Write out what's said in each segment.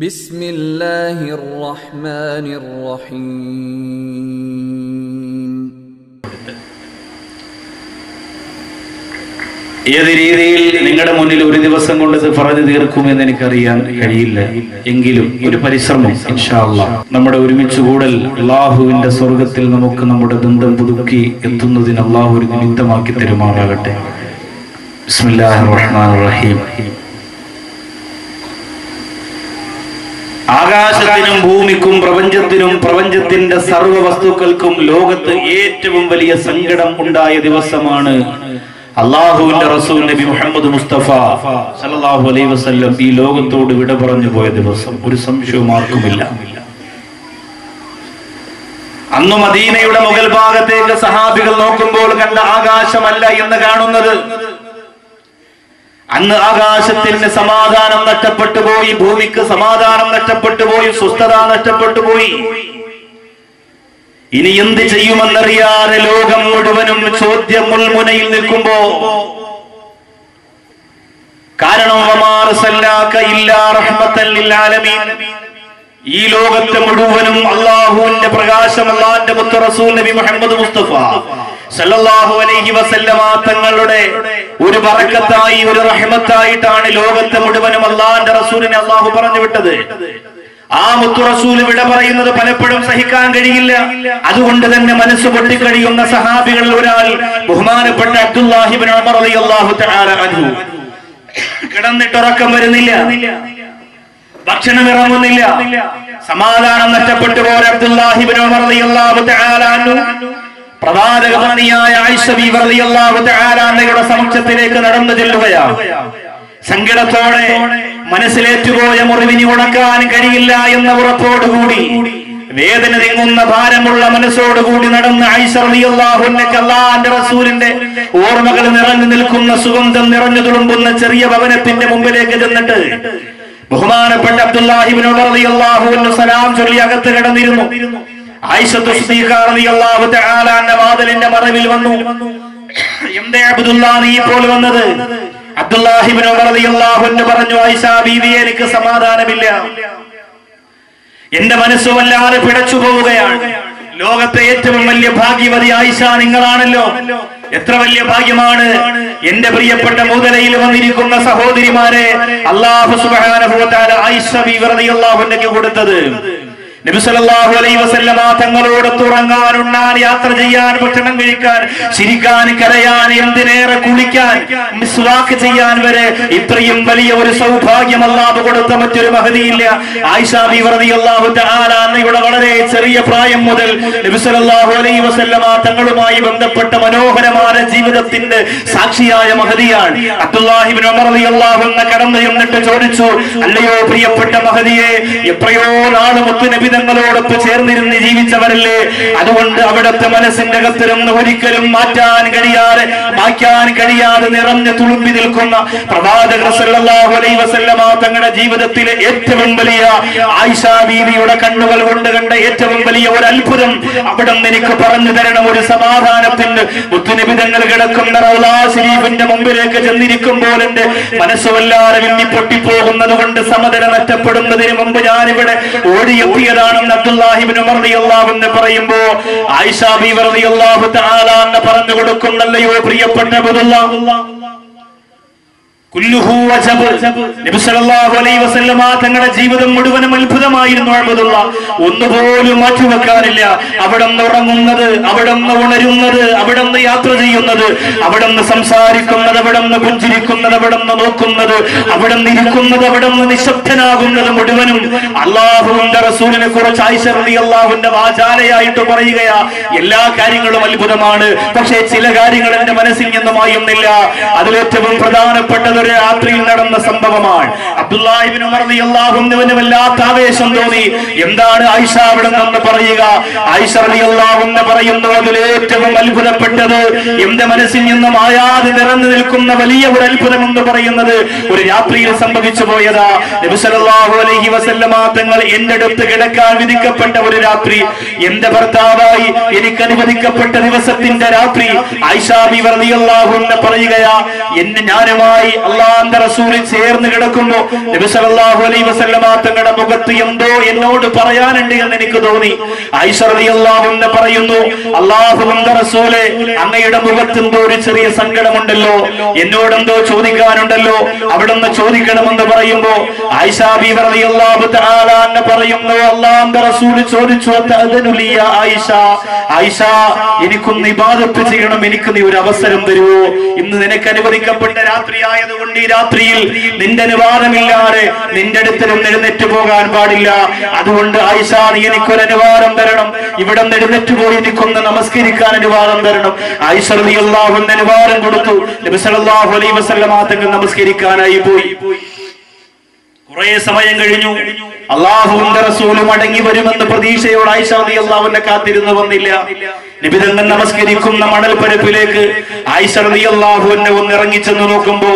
ബിസ്മില്ലാഹിർ റഹ്മാനിർ റഹീം ഏത് രീതിയിൽ നിങ്ങളുടെ മുന്നിൽ ഒരു ദിവസം കൊണ്ട് പറഞ്ഞു തീർക്കുമെന്ന് എനിക്കറിയാൻ കഴിയില്ല. എങ്കിലും ഒരു പരിശ്രമം നമ്മുടെ ഒരുമിച്ച് കൂടൽ അള്ളാഹുവിന്റെ സ്വർഗത്തിൽ നമുക്ക് നമ്മുടെ ബന്ധം പുതുക്കി എത്തുന്നതിന് അള്ളാഹു ഒരു നിമിത്തമാക്കി തരുമാറാകട്ടെ. ബിസ്മില്ലാഹിർ റഹ്മാൻ റഹീം ആകാശത്തിനും ഭൂമിക്കും പ്രപഞ്ചത്തിനും പ്രപഞ്ചത്തിന്റെ സർവ വസ്തുക്കൾക്കും ലോകത്ത് ഏറ്റവും വലിയ സങ്കടം ഉണ്ടായ ദിവസമാണ് അള്ളാഹുവിന്റെ റസൂൽ നബി മുഹമ്മദ് മുസ്തഫ സല്ലല്ലാഹു അലൈഹി വസ്ല്ലം ഈ ലോകത്തോട് വിട പറഞ്ഞു പോയ ദിവസം. ഒരു സംശയവും ആർക്കുമില്ല. അന്ന് മദീനയുടെ മുകൾ ഭാഗത്തേക്ക് സഹാബികൾ നോക്കുമ്പോൾ കണ്ട ആകാശമല്ല എന്ന് കാണുന്നത്. അന്ന് ആകാശത്തിന് സമാധാനം നഷ്ടപ്പെട്ടു പോയി ഭൂമിക്ക് സമാധാനം നഷ്ടപ്പെട്ടു പോയി സ്വസ്ഥത നഷ്ടപ്പെട്ടു പോയി ഇനി എന്ത് ചെയ്യുമെന്നറിയാതെ ലോകം മുഴുവനും ചോദ്യം മുൾമുനയിൽ നിൽക്കുമ്പോ കാരണം. ഈ ലോകത്തെ മുഴുവനും അള്ളാഹുവിന്റെ പ്രകാശം അള്ളാന്റെ മുത്ത റസൂൽ നബി മുഹമ്മദ് മുസ്തഫ സല്ലല്ലാഹു അലൈഹി വസല്ലമ തങ്ങളുടെ ഒരു ബറക്കത്തായി ഒരു റഹ്മത്തായിട്ടാണ് ലോകത്തെ മുഴുവനും അള്ളാന്റെ റസൂലിനെ അള്ളാഹു പറഞ്ഞു വിട്ടത്. ആ മുത്തു റസൂൽ വിട പറയുന്നത് പലപ്പോഴും സഹിക്കാൻ കഴിയില്ല. അതുകൊണ്ട് തന്നെ മനസ്സ് പൊട്ടിക്കഴിയുന്ന സഹാബികളിൽ ഒരാൾ ബഹുമാനപ്പെട്ട അബ്ദുല്ലാഹിബിൻ ഉമർ റളിയല്ലാഹു തആല അൻഹു. കിടന്നിട്ട് ഉറക്കം വരുന്നില്ല. ഭക്ഷണം ഇറങ്ങുന്നില്ല. സമാധാനം നഷ്ടപ്പെട്ടു പോലെ അബ്ദുല്ലാഹിബിൻ അൻഹു. അൻഹയുടെ സമക്ഷത്തിലേക്ക് നടന്നു ചെല്ലുകയാണ്. സങ്കടത്തോടെ മനസ്സിലേറ്റുപോയ മുറിവിനി ഉണക്കാൻ കഴിയില്ല എന്ന ഉറപ്പോടുകൂടി വേദന തിങ്ങുന്ന ഭാരമുള്ള മനസ്സോടുകൂടി നടന്ന ഐശ്വറിയാഹുന്നക്ക് അള്ളാന്റെ റസൂലിന്റെ ഓർമ്മകൾ നിറഞ്ഞു നിൽക്കുന്ന സുഗന്ധം നിറഞ്ഞു തുളുമ്പുന്ന ചെറിയ ഭവനത്തിന്റെ മുമ്പിലേക്ക് ചെന്നിട്ട് ബഹുമാനപ്പെട്ട അബ്ദുല്ലാഹിബിനോട് അബ്ദുല്ലാഹിബിനോടറിയാഹുവിന് സലാം ചൊല്ലി അകത്ത് കിടന്നിരുന്നു. വാതിലിന്റെ മറവിൽ വന്നു. എന്തേ അബ്ദുല്ലാ നീ ഇപ്പോൾ വന്നത്? അബ്ദുല്ലാഹിബിൻ റളിയല്ലാഹു പറഞ്ഞു ആയിഷ ബീവി എനിക്ക് സമാധാനമില്ല. എന്റെ മനസ്സ് വല്ലാതെ പിടച്ചു പോവുകയാണ്. ലോകത്തെ ഏറ്റവും വലിയ ഭാഗ്യവതി ആയിഷ നിങ്ങളാണല്ലോ. എത്ര വലിയ ഭാഗ്യമാണ്. എന്റെ പ്രിയപ്പെട്ട മുതലയിൽ വന്നിരിക്കുന്ന സഹോദരിമാരെ അള്ളാഹു വ ആയിഷ ബീവി റളിയല്ലാഹു അൻഹയ്ക്ക് കൊടുത്തത്. നബി സല്ലല്ലാഹു അലൈഹി വസല്ലമ തങ്ങളോട് തുറങ്ങാൻ ഉണ്ണാൻ യാത്ര ചെയ്യാൻ ഭക്ഷണം കഴിക്കാൻ ചിരിക്കാൻ കരയാൻ എന്തിനേറെ കുളിക്കാൻ മിസ്വാക്ക് ചെയ്യാൻ വരെ ഇത്രയും വലിയ ഒരു സൗഭാഗ്യം അല്ലാഹു കൊടുത്ത മറ്റൊരു മഹതിയില്ല. ആയിഷ ബീവി റളിയല്ലാഹു തആല അന്നയുടെ വളരെ ചെറിയ പ്രായം മുതൽ നബി സല്ലല്ലാഹു അലൈഹി വസല്ലമ തങ്ങളുമായി ബന്ധപ്പെട്ട മനോഹരമായ ജീവിതത്തിന്റെ സാക്ഷിയായ മഹതിയാണ്. അബ്ദുല്ലാഹിബ്നു ഉമർ റളിയല്ലാഹു അൻഹു കടന്നു എന്നിട്ട് ചോദിച്ചു അല്ലയോ പ്രിയപ്പെട്ട മഹതിയെ എത്രയോ നാൾ മുത്തുനബി തങ്ങളോടൊപ്പ് ചേർന്നിരുന്ന് ജീവിച്ചവരല്ലേ? അതുകൊണ്ട് അവിടുത്തെ മനസ്സിന്റെ കത്തിരുന്ന് ഒരിക്കലും മാറ്റാൻ കഴിയാതെ മായ്ക്കാൻ കഴിയാതെ നിറഞ്ഞു തുളുമ്പി നിൽക്കുന്ന പ്രവാചകർ സല്ലല്ലാഹു അലൈഹി വസല്ലമ തങ്ങളുടെ ജീവിതത്തിലെ ഏറ്റവും വലിയ ആയിഷ ബീവിയുടെ കണ്ണുകൾ കൊണ്ട് കണ്ട ഏറ്റവും വലിയ ഒരു അത്ഭുതം അവിടെ എനിക്ക് പറഞ്ഞു തരണം. ഒരു സമാധാനത്തിന് മുത്തുനബി തങ്ങൾ കിടക്കുന്ന റൗലാ ശരീഫിന്റെ മുമ്പിലേക്ക് ചെന്നിരിക്കുമ്പോൾ എന്റെ മനസ്സ് വല്ലാതെ വിമ്മി പൊട്ടിപ്പോകുന്നത് കൊണ്ട് സമതല നഷ്ടപ്പെടുന്നതിന് മുമ്പ് ഞാനിവിടെ അബ്ദുല്ലാഹിബിൻ ഉമർ റളിയല്ലാഹു എന്ന് പറയുമ്പോ ആയിഷ ബീവി റളിയല്ലാഹു തആല പറഞ്ഞു കൊടുക്കുന്നല്ലയോ പ്രിയപ്പെട്ട അബ്ദുല്ലാഹ് കുല്ലുഹു വജബ്. നബി സല്ലല്ലാഹു അലൈഹി വസല്ലമ തങ്ങളുടെ ജീവിതം മുഴുവനും അത്ഭുതമായിരുന്നു അബ്ദുള്ള ഒന്നുപോലും മാറ്റി മാറ്റിവെക്കാനില്ല. അവിടുന്ന് ഉറങ്ങുന്നത് അവിടുന്ന് ഉണരുന്നത് അവിടുന്ന് യാത്ര ചെയ്യുന്നത് അവിടുന്ന് സംസാരിക്കുന്നത് അവിടുന്ന് പുഞ്ചിരിക്കുന്നത് അവിടുന്ന് നോക്കുന്നത് അവിടുന്ന് ഇരിക്കുന്നത് അവിടുന്ന് നിശബ്ദനാകുന്നത് മുഴുവനും അള്ളാഹുവിന്റെ റസൂലിനെ കുറച്ച് ആയിഷ അള്ളാഹുവിന്റെ വാചാലയായിട്ട് പറയുകയാ. എല്ലാ കാര്യങ്ങളും അത്ഭുതമാണ്. പക്ഷേ ചില കാര്യങ്ങൾ എന്റെ മനസ്സിൽ നിന്നും മായുന്നില്ല. അതിലേറ്റവും പ്രധാനപ്പെട്ടത് ഒരു രാത്രിയിൽ നടന്ന സംഭവമാണ്. അബ്ദുല്ലാഹിബിൻ ഉമർ റളിയല്ലാഹുവിന് വല്ലാത്ത ആവേശം തോന്നി. എന്താണ് ആയിഷ അവിടെ നിന്ന് പറയുക? ആയിഷ റളിയല്ലാഹു എന്ന് പറയുന്നു അതിലേറ്റവും അത്ഭുതപ്പെട്ടത് എന്റെ മനസ്സിൽ നിന്ന് മായാതെ നിറഞ്ഞു നിൽക്കുന്ന വലിയ ഒരു അത്ഭുതം എന്ന് പറയുന്നത്. ഒരു രാത്രിയിൽ സംഭവിച്ചു പോയതാ. നബിസലല്ലാഹു അലൈഹി വസല്ലമ തങ്ങൾ എന്റെ അടുത്ത് കിടക്കാൻ വിധിക്കപ്പെട്ട ഒരു രാത്രി. എന്റെ ഭർത്താവായി എനിക്ക് അനുവദിക്കപ്പെട്ട ദിവസത്തിന്റെ രാത്രി ഐഷാബി റളിയല്ലാഹു എന്ന് പറയുകയാ എന്നെ ഞാനുമായി അള്ളാന്റെ റസൂലിൽ ചേർന്ന് കിടക്കുമ്പോ നബി സല്ലല്ലാഹു അലൈഹി വസല്ലമ തങ്ങളുടെ മുഖത്ത് എന്തോ എന്നോട് പറയാനുണ്ട് എന്ന് എനിക്ക് തോന്നി. അൻഹ പറയുന്നു അള്ളാഹുവിന്റെ റസൂലെ അങ്ങയുടെ മുഖത്ത് എന്തോ ഒരു ചെറിയ സങ്കടമുണ്ടല്ലോ. എന്നോട് എന്തോ ചോദിക്കാനുണ്ടല്ലോ. അവിടെ നിന്ന് ചോദിക്കണമെന്ന് പറയുമ്പോ അൻഹ പറയുന്നു അള്ളാഹുന്റെ റസൂൽ ചോദിച്ചു "അതഅ്ദനു ലി യാ ആയിഷ ആയിഷ എനിക്കൊന്ന് ഇബാദത്ത് ചെയ്യണം എനിക്ക് നീ ഒരു അവസരം തരുമോ ഇന്ന് നിനക്ക് അനുവദിക്കപ്പെട്ട രാത്രി ആയതുകൊണ്ട് ഈ രാത്രിയിൽ നിന്റെ അനുവാദമില്ലാതെ നിന്റെ അടുത്ത് നിന്ന് എഴുന്നേറ്റ് പോകാൻ പാടില്ല. അതുകൊണ്ട് ആയിഷ നീ എനിക്കൊരു അനുവാദം തരണം. ഇവിടെ എഴുന്നേറ്റ് പോയി എനിക്കൊന്ന് നമസ്കരിക്കാൻ അനുവാദം തരണം. ആയിഷ റളിയല്ലാഹു അൻഹ അനുവാദം കൊടുത്തു. നബി സല്ലല്ലാഹു അലൈഹി വസല്ലമ തങ്ങൾ നമസ്കരിക്കാനായി പോയി. കുറേ സമയം കഴിഞ്ഞു. അള്ളാഹുവിന്റെ റസൂലും അടങ്ങി വരുമെന്ന് പ്രതീക്ഷയോട് ആയിഷ അള്ളാഹുവിന്റെ കാത്തിരുന്ന് വന്നില്ല. നിബിതങ്ങൾ നമസ്കരിക്കുന്ന മണൽ പരപ്പിലേക്ക് ഒന്ന് നോക്കുമ്പോ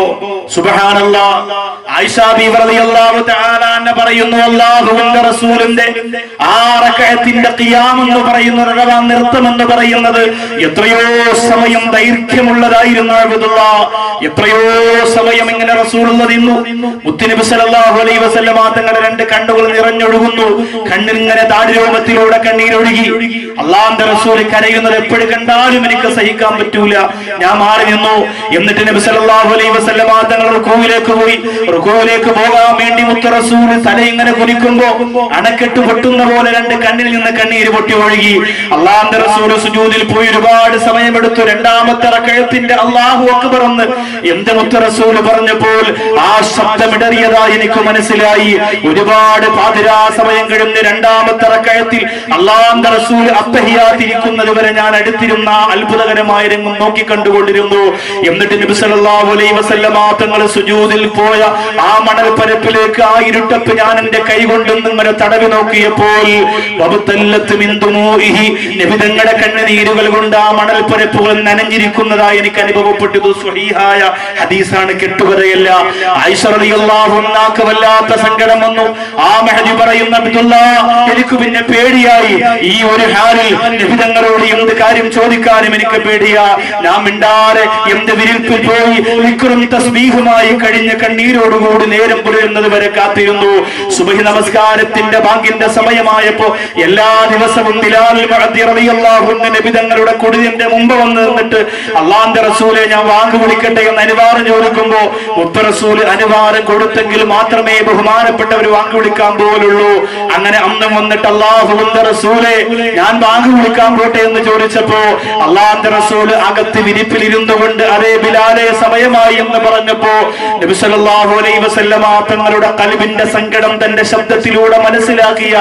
സുബഹാനല്ലാ പറയുന്നു റസൂലിന്റെ എന്ന് പറയുന്നത് എത്രയോ സമയം ദൈർഘ്യമുള്ളതായിരുന്നു അഴുതുള്ള എത്രയോ സമയം ഇങ്ങനെ റസൂലുള്ള നിന്നു. മുത്തുനബി സല്ലല്ലാഹു അലൈഹി വസല്ലമ തങ്ങളുടെ രണ്ട് കണ്ണുകൾ നിറഞ്ഞൊഴുകുന്നു. കണ്ണിൽ ഇങ്ങനെ താടിരോമത്തിലൂടെ കണ്ണീരൊഴുകി. അള്ളാന്റെ റസൂൽ കരയുന്നത് എപ്പോഴും കണ്ടാലും എനിക്ക് സഹിക്കാൻ പറ്റൂല. ഞാൻ മാറി നിന്നു. എന്നിട്ട് നബി സല്ലല്ലാഹു അലൈഹി വസല്ലമ തങ്ങൾ റുക്കൂവിലേക്ക് പോയി. റുക്കൂവിലേക്ക് പോകാൻ വേണ്ടി മുത്ത റസൂൽ തല ഇങ്ങനെ കുനിക്കുമ്പോ അണക്കെട്ട് പൊട്ടുന്ന പോലെ രണ്ട് കണ്ണിൽ നിന്ന് കണ്ണീര് പൊട്ടി ഒഴുകി. അള്ളാന്റെ റസൂൽ സുജൂദിൽ പോയി ഒരുപാട് സമയമെടുത്തു. രണ്ടാമത്തെ റക്കഴത്തിന്റെ അള്ളാഹു അക്ബർ എന്ന് എന്ത് മുത്ത റസൂൽ പറഞ്ഞപ്പോൾ ആ ശബ്ദമിടറിയതായി എനിക്ക് മനസ്സിലായി. ഒരുപാട് പാതിരാ സമയം കഴിഞ്ഞ് രണ്ടാമത്തെ റക്കഴത്തിൽ അള്ളാന്റെ റസൂൽ അത്തഹിയാത്തിരിക്കുന്നത് വരെ ഞാൻ അടുത്തിരുന്ന അത്ഭുതകരമായ രംഗം നോക്കി കണ്ടുകൊണ്ടിരുന്നു എന്നിട്ട് നബി സല്ലല്ലാഹു അലൈഹി വസല്ലമ സുജൂദിൽ പോയ ആ മണൽ പരപ്പിലേക്ക് ആ ഇരുട്ടപ്പ് ഞാൻ എന്റെ കൈ നിങ്ങളെ തടവി നോക്കിയപ്പോൾ നിബിതങ്ങളുടെ കണ്ണുനീരുകൾ കൊണ്ട് ആ മണൽ പരപ്പുകൾ നനഞ്ഞിരിക്കുന്നതായി എനിക്ക് അനുഭവപ്പെട്ടത് സ്വഹീഹായ ഹദീസാണ്. കെട്ടുകഥയല്ല. അൻഹാക്ക് വല്ലാത്ത സങ്കടം വന്നു. ആ മെഹദി പറയുന്ന എനിക്ക് പിന്നെ പേടിയായി. ഈ ഒരു ഹാലിൽ നബി തങ്ങളോട് എന്ത് കാര്യം ചോദിക്കാനും എനിക്ക് പേടിയാ. ഞാൻ മിണ്ടാതെ എന്ത് വിരിപ്പിൽ പോയി വിക്രം തസ്ബീഹുമായി കഴിഞ്ഞ കണ്ണീരോടുകൂടി നേരം പുലരുന്നത് വരെ കാത്തിരുന്നു. സുബഹി നമസ്കാരത്തിന്റെ ബാങ്കിന്റെ സമയമായപ്പോ എല്ലാ ദിവസവും ബിലാൽ മുഅദ്ദി റളിയല്ലാഹു നബി തങ്ങളുടെ കുടിലിന്റെ മുമ്പ് വന്ന് നിന്നിട്ട് അള്ളാന്റെ റസൂലെ ഞാൻ വാങ്ങു വിളിക്കട്ടെ എന്ന് അനുവാദം ചോദിക്കുമ്പോ മുത്ത റസൂൽ അനുവാദം കൊടുത്തെങ്കിൽ മാത്രമേ ബഹുമാനപ്പെട്ടവർ വാങ്ങു വിളിക്കാൻ പോലുള്ളൂ. അങ്ങനെ അന്നും വന്നിട്ട് അള്ളാഹുന്റെ റസൂലെ ഞാൻ വാങ്ങു വിളിക്കാൻ പോട്ടെ എന്ന് ചോദിച്ചപ്പോ അള്ളാന്റെ റസൂൽ അകത്ത് വിരിപ്പിലിരുന്നു കൊണ്ട് അതേ ബിലാലെ സമയമായി എന്ന് പറഞ്ഞപ്പോ വസല്ലമ തങ്ങളുടെ കൽബിന്റെ സങ്കടം തന്റെ ശബ്ദത്തിലൂടെ മനസ്സിലാക്കിയ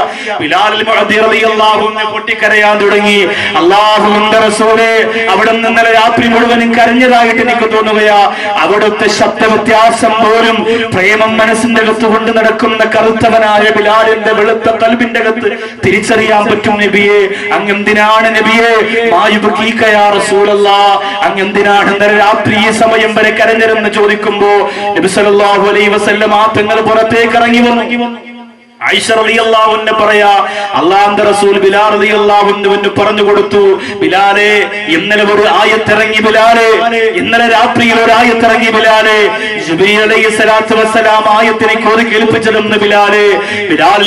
പൊട്ടിക്കരയാൻ തുടങ്ങി. അള്ളാഹുന്റെ റസൂലെ അവിടെ നിന്ന് രാത്രി മുഴുവനും കരഞ്ഞതായിട്ട് എനിക്ക് തോന്നുകയാ. അവിടുത്തെ ശബ്ദ വ്യത്യാസം പോലും പ്രേമം മനസ്സിന്റെ അകത്ത് കൊണ്ട് നടക്കുന്ന കറുത്തവനായ ബിലാലിന്റെ വെളുത്ത കൽബിന്റെ അകത്ത് തിരിച്ചറിയാൻ പറ്റും നബിയെ. അങ്ങെന്തിനാണ് നബിയെ മായുബീക്കയാ എന്തിനാണ് ഇന്നലെ രാത്രി ഈ സമയം വരെ കരഞ്ഞതെന്ന് ചോദിക്കുമ്പോ നബി സല്ലല്ലാഹു അലൈഹി വസല്ലം ആ തങ്ങൾ പുറത്തേക്ക് ഇറങ്ങി വന്നു. ഐഷ റളിയല്ലാഹുവിനെ പറയാ അള്ളാഹുവിന്റെ റസൂൽ ബിലാൽ റളിയല്ലാഹുവിന് പറഞ്ഞു കൊടുത്തു ബിലാലെ ഇന്നലെ ഒരു ആയത്തിറങ്ങി ബിലാലെ ഇന്നലെ രാത്രിയിൽ ഒരു ആയത്തിറങ്ങി ബിലാലെ ജിബ്രീൽ അലൈഹി സ്വലാത്തു വസ്സലാം ആയത്തിനെ കോരി കേൾപ്പിച്ചതെന്ന് ബിലാലെ ബിലാൽ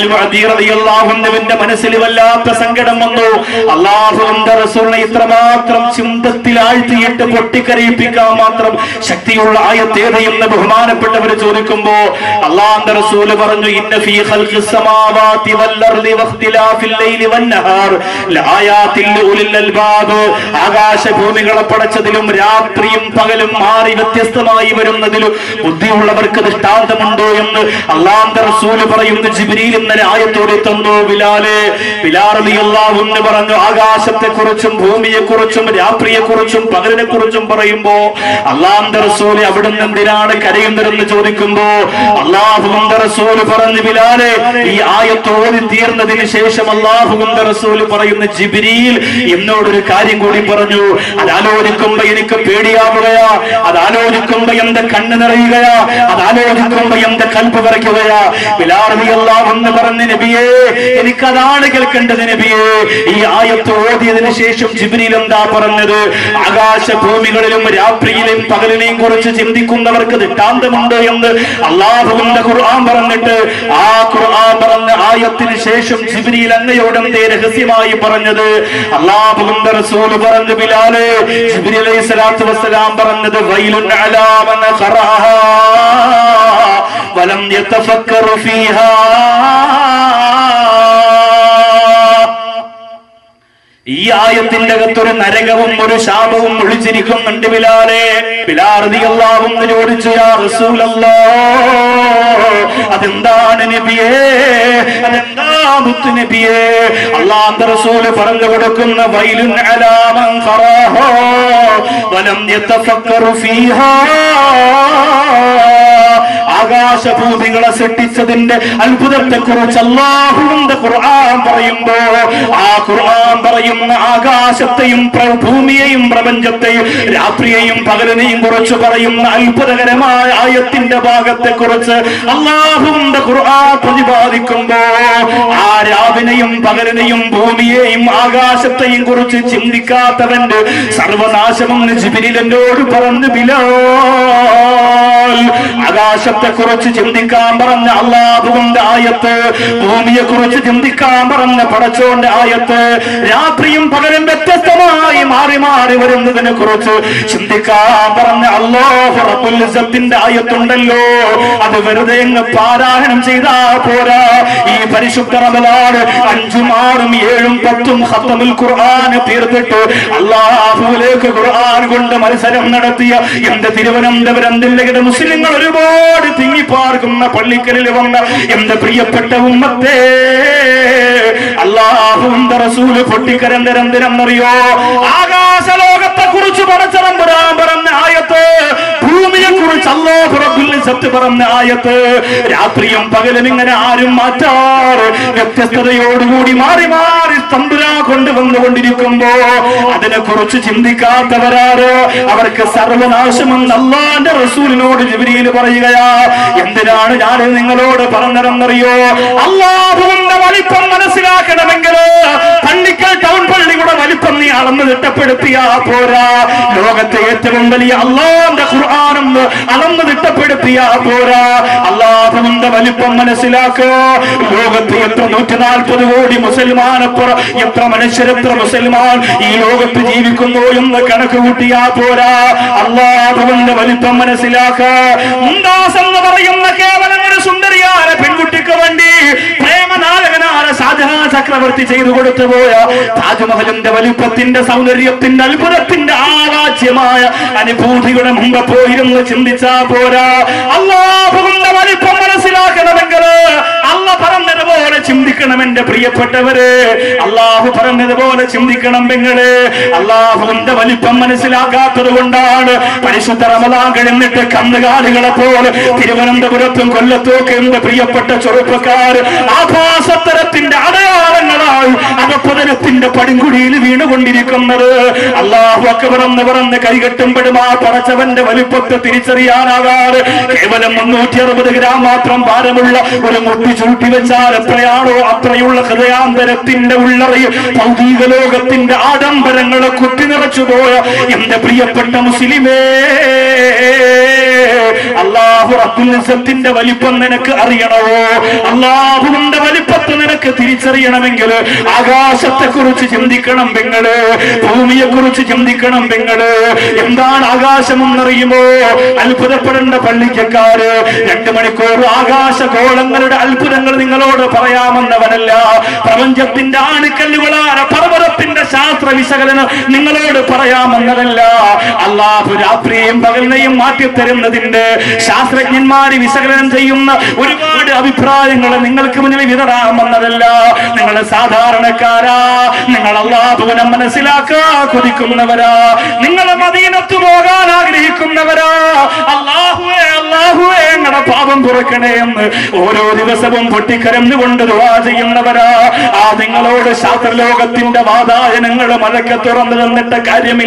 റളിയല്ലാഹുവിന്റെ മനസ്സിൽ വല്ലാത്ത സങ്കടം വന്നു അള്ളാഹുവിന്റെ റസൂലിനെ ഇത്രമാത്രം ചിന്തത്തിൽ ആഴ്ത്തിയിട്ട് പൊട്ടിക്കരയിപ്പിക്കാൻ മാത്രം ശക്തിയുള്ള ആയത്തേതെന്ന് ബഹുമാനപ്പെട്ടവർ ചോദിക്കുമ്പോ അള്ളാഹുന്റെ റസൂൽ പറഞ്ഞു ഇന്ന ഫീ ഖൽഖി السماوات والأرض واختلاف الليل والنهار لآيات لأولي الألباب ആകാശഭൂമികളെ പടച്ചതിലും രാത്രിയും പകലും മാറി വ്യത്യസ്തമായി വരുന്നതിലും ബുദ്ധിയുള്ളവർക്ക് ദൃഷ്ടാന്തമുണ്ടോ എന്ന് അള്ളാന്റെ റസൂല് പറയുന്നു ജിബ്രീൽ ഇന്നലെ ആയത്തോടെ തന്നു ബിലാലെ ബിലാറിയാവുന്ന് പറഞ്ഞു ആകാശത്തെ കുറിച്ചും ഭൂമിയെ കുറിച്ചും രാത്രിയെ കുറിച്ചും പകലിനെ കുറിച്ചും പറയുമ്പോ അള്ളാന്റെ റസൂല് അവിടുന്ന് എന്തിനാണ് കരയുന്നതെന്ന് ചോദിക്കുമ്പോ അള്ളാഹുവിന്റെ റസൂല് പറഞ്ഞു ബിലാലെ ഈ ആയത്ത് ഓതി തീർന്നതിന് ശേഷം അള്ളാഹുവിന്റെ റസൂൽ പറയുന്ന ജിബിരിയിൽ എന്നോടൊരു കാര്യം കൂടി പറഞ്ഞു. അത് ആലോചിക്കുമ്പോ എനിക്ക് പേടിയാവുകയാ അത് ആലോചിക്കുമ്പോ എന്റെ കണ്ണ് നിറയുകയാ. അത് ആലോചിക്കുമ്പോ എന്റെ കൽപ്പ് വിറയ്ക്കുകയാ. എന്ന് പറഞ്ഞ നബിയേ എനിക്കതാണ് കേൾക്കേണ്ടത് നബിയേ. ഈ ആയത്ത് ഓതിയതിനു ശേഷം ജിബിരിയിൽ എന്താ പറഞ്ഞത്? ആകാശ ഭൂമികളിലും രാത്രിയിലും പകലിനെയും കുറിച്ച് ചിന്തിക്കുന്നവർക്ക് ദൃഷ്ടാന്തമുണ്ട് എന്ന് അള്ളാഹുവിന്റെ ഖുർആൻ പറഞ്ഞിട്ട് ആ ഖുർആൻ പറഞ്ഞ ആയത്തിന് ശേഷം ജിബ്രീൽ അങ്ങയോട് രഹസ്യമായി പറഞ്ഞത്. അള്ളാഹുവിന്റെ റസൂൽ പറഞ്ഞു ബിലാൽ ജിബിരി അലൈഹി സ്വലാത്തു വസ്സലാം പറഞ്ഞത് വൈലുൻ വലം യതഫക്കറു ഫീഹാ. ഈ ആയത്തിന്റെ അകത്തൊരു നരകവും ഒരു ശാപവും ഒളിച്ചിരിക്കുന്നുണ്ട് ബിലാലെ. ബിലാറിയാവും ചോദിച്ചു യാ റസൂലല്ലാ അതെന്താണ് നബിയേ? അതെന്താ മുത്ത് നബിയേ? അള്ളാന്റെ റസൂൽ പറഞ്ഞു കൊടുക്കുന്ന വൈലുൻ അലാമൻ ഫറാഹോ വലം യതഫക്കറു ഫീഹാ ആകാശഭൂമികളെ സൃഷ്ടിച്ചതിന്റെ അത്ഭുതത്തെ കുറിച്ച് അള്ളാഹുവിന്റെ ഖുർആൻ പറയുമ്പോ ആ ഖുർആൻ പറയുന്ന ആകാശത്തെയും ഭൂമിയെയും പ്രപഞ്ചത്തെയും രാത്രിയെയും പകലിനെയും കുറിച്ച് പറയുന്ന അത്ഭുതകരമായ ആയത്തിന്റെ ഭാഗത്തെ കുറിച്ച് അള്ളാഹുവിന്റെ ഖുർആൻ പ്രതിപാദിക്കുമ്പോ ആ രാവിനെയും പകലിനെയും ഭൂമിയെയും ആകാശത്തെയും കുറിച്ച് ചിന്തിക്കാത്തവന്റെ സർവനാശമെന്ന് ജിബിരിൽ എന്നോട് പറഞ്ഞു ബിലാൽ ആകാശത്തെ കുറിച്ച് ചിന്തിക്കാൻ പറഞ്ഞ അള്ളാഹുവിന്റെ ആയത്ത് ഭൂമിയെ കുറിച്ച് ചിന്തിക്കാൻ പറഞ്ഞ പടച്ചോന്റെ ആയത്ത് രാത്രിയും പകലും വ്യത്യസ്തമായി മാറി മാറി വരുന്നതിനെ കുറിച്ച് ചിന്തിക്കാൻ പറഞ്ഞ അള്ളാഹു റബ്ബുൽ ഇസ്സത്തിന്റെ ആയത്തുണ്ടല്ലോ. അത് വെറുതെ പാരായണം ചെയ്താ പോരാ. ഈ പരിശുദ്ധ റമലാട് അഞ്ചും ആറും ഏഴും പത്തും ഹത്തമിൽ ഖുർആൻ തീർത്തിട്ട് അള്ളാഹുലേക്ക് ഖുർആൻ കൊണ്ട് മത്സരം നടത്തിയ എന്റെ തിരുവനന്തപുരം ജില്ലയുടെ മുസ്ലിങ്ങൾ ഒരുപാട് തിങ്ങിപ്പാർക്കുന്ന പള്ളിക്കലിൽ വന്ന എന്റെ പ്രിയപ്പെട്ട ഉമ്മത്തെ അള്ളാഹുവിന്റെ റസൂൽ പൊട്ടിക്കരന്തരന്തരെന്നറിയോ ആകാശ ലോകത്തെ കുറിച്ച് പടച്ചറമ്പുരാൻ പറഞ്ഞ ആയത്ത് ഭൂമിയെ കുറിച്ച് അള്ളാഹു റബ്ബുൽ പറഞ്ഞ ആയത്ത് രാത്രിയും പകലും ഇങ്ങനെ ആരും മാറ്റാറ് വ്യത്യസ്തതയോടുകൂടി മാറി മാറി തമ്പുരാ കൊണ്ടുവന്നുകൊണ്ടിരിക്കുമ്പോ അതിനെ കുറിച്ച് ചിന്തിക്കാത്തവരാരോ അവർക്ക് സർവനാശമെന്ന് അള്ളാന്റെ റസൂലിനോട് ജിബിരിയിൽ പറയുകയാ എന്തിനാണ് ഞാൻ നിങ്ങളോട് പറഞ്ഞതെന്നറിയോ? അള്ളാഹുവിന്റെ വലിപ്പം മനസ്സിലാക്കണമെങ്കിൽ പള്ളിക്കൽ ടൗൺ പള്ളിയുടെ വലിപ്പം നീ അളന്ന് തിട്ടപ്പെടുത്തിയാ പോരാ. ലോകത്തെ ഏറ്റവും വലിയ അള്ളാന്റെ ഖുർആാനും അളന്ന് തിട്ടപ്പെടുത്തിയാ പോരാ. അള്ളാഹുവിന്റെ വലിപ്പം മനസ്സിലാക്കുക ലോകത്ത് എത്ര നൂറ്റി നാൽപ്പത് കോടി മുസൽമാനപ്പുറ എത്ര മനുഷ്യരെത്ര മുസൽമാൻ ഈ ലോകത്ത് ജീവിക്കുന്നു എന്ന് കണക്ക് കൂട്ടിയാ പോരാ. അള്ളാഹുവിന്റെ വലിപ്പം മനസ്സിലാക്കുക മുന്താസ് എന്ന് പറയുന്ന കേവലം ഒരു സുന്ദരിയായ പെൺകുട്ടിക്ക് വേണ്ടി പ്രേമനായകനായ ചക്രവർത്തി ചെയ്തു കൊടുത്തു പോയ താജ്മഹലിന്റെ വലിപ്പത്തിന്റെ സൗന്ദര്യത്തിന്റെ അത്ഭുതത്തിന്റെ ആരാജ്യമായ അനുഭൂതിയുടെ മുമ്പ് പോയിരുന്ന് ചിന്തിച്ചാ പോരാ. അള്ളാഹുവിന്റെ വലിപ്പം മനസ്സിലാക്കണമെങ്കിൽ അല്ല പറഞ്ഞതുപോലെ ചിന്തിക്കണം എന്റെ പ്രിയപ്പെട്ടവര്. അള്ളാഹു പറഞ്ഞതുപോലെ ചിന്തിക്കണം പെങ്ങൾ. അള്ളാഹുവിന്റെ വലിപ്പം മനസ്സിലാക്കാത്തത് കൊണ്ടാണ് പരിശുദ്ധ റമദാൻ കഴിഞ്ഞിട്ട് കന്നുകാലികളെ പോലെ തിരുവനന്തപുരത്തും കൊല്ലത്തുമൊക്കെ എന്റെ പ്രിയപ്പെട്ട ചെറുപ്പക്കാർ ആഭാസത്തരത്തിന്റെ അടയാളങ്ങളായി അകപ്പതനത്തിന്റെ പടിങ്കുടിയിൽ വീണുകൊണ്ടിരിക്കുന്നത്. അള്ളാഹു അക്കബറന്ന് പറന്ന് കൈകെട്ടുമ്പോഴും ആ പറച്ചവന്റെ വലിപ്പത്തെ തിരിച്ചറിയാനാകാറ് കേവലം മുന്നൂറ്റി അറുപത് ഗ്രാം മാത്രം ഭാരമുള്ള ഒരു മുട്ടി ചൂട്ടി വെച്ചാൽ എത്രയാണോ അത്രയുള്ള ഹൃദയാന്തരത്തിന്റെ ഉള്ളറയും ഭൗതിക ലോകത്തിന്റെ ആഡംബരങ്ങളെ കുത്തി നിറച്ചുപോയ എന്റെ പ്രിയപ്പെട്ട മുസ്ലിമേ. അള്ളാഹു അബ്ദുൽസത്തിന്റെ വലിപ്പം നിനക്ക് അറിയണമോ? അള്ളാഹുവിന്റെ വലിപ്പത്തെ നിനക്ക് തിരിച്ചറിയണമെങ്കിൽ ആകാശത്തെ കുറിച്ച് ചിന്തിക്കണം പെങ്ങൾ. ഭൂമിയെ കുറിച്ച് ചിന്തിക്കണം പെങ്ങൾ. എന്താണ് ആകാശം എന്നറിയുമോ അത്ഭുതപ്പെടേണ്ട പള്ളിക്കക്കാര് രണ്ടു മണിക്കൂർ ആകാശ ഗോളങ്ങളുടെ അത്ഭുതങ്ങൾ നിങ്ങളോട് പറയാമെന്നവനല്ല. പ്രപഞ്ചത്തിന്റെ ആണിക്കല്ലുകളാര പർവതത്തിന്റെ ശാസ്ത്ര വിശകലനം നിങ്ങളോട് പറയാമെന്നതല്ല. അള്ളാഹു രാത്രിയും പകലിനെയും മാറ്റിത്തരുന്നതിന്റെ ശാസ്ത്രജ്ഞന്മാര് വിശകലനം ചെയ്യുന്ന ഒരുപാട് അഭിപ്രായങ്ങൾ നിങ്ങൾക്ക് മുന്നിൽ വിതറാമെന്നതല്ല നിങ്ങൾ സാധാരണക്കാരാ. നിങ്ങൾ അള്ളാഹുവിനെ മനസ്സിലാക്കാ കൊതിക്കുന്നവരാ. നിങ്ങൾ മദീനത്ത് പോകാൻ ആഗ്രഹിക്കുന്നവരാ. അള്ളാഹുവേ അള്ളാഹുവേ ഞങ്ങളുടെ പാപം തുറക്കണേ എന്ന് ഓരോ ദിവസവും പൊട്ടിക്കരഞ്ഞുകൊണ്ട് ദുആ ചെയ്യുന്നവരാ. ആ നിങ്ങളോട് ശാസ്ത്രലോകത്തിന്റെ വാതായനങ്ങൾ മഴയ്ക്ക് തുറന്നു തന്നിട്ട കാര്യമില്ല.